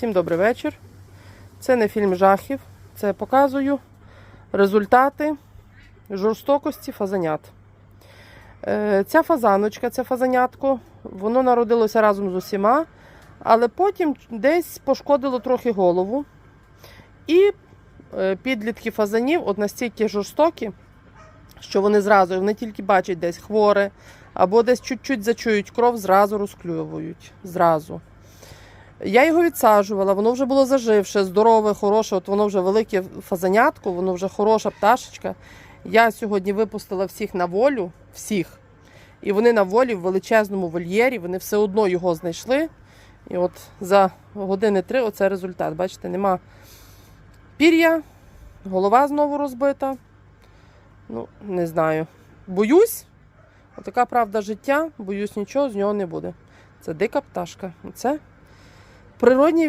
Всім добрий вечір. Це не фільм жахів. Це показую результати жорстокості фазанят. Е, Ця фазаночка, це фазанятко, воно народилося разом з усіма, але потім десь пошкодило трохи голову. І е, підлітки фазанів от настільки жорстокі, що вони зразу, вони тільки бачать десь хворе, або десь чуть-чуть зачують кров, зразу розклювують. Зразу. Я його відсаджувала, воно вже було заживше, здорове, хороше, от воно вже велике фазанятко, воно вже хороша пташечка. Я сьогодні випустила всіх на волю, всіх. І вони на волі в величезному вольєрі, вони все одно його знайшли. І от за години три оце результат. Бачите, нема пір'я, голова знову розбита. Ну, не знаю. Боюсь, отака правда життя, боюсь, нічого з нього не буде. Це дика пташка. Це природній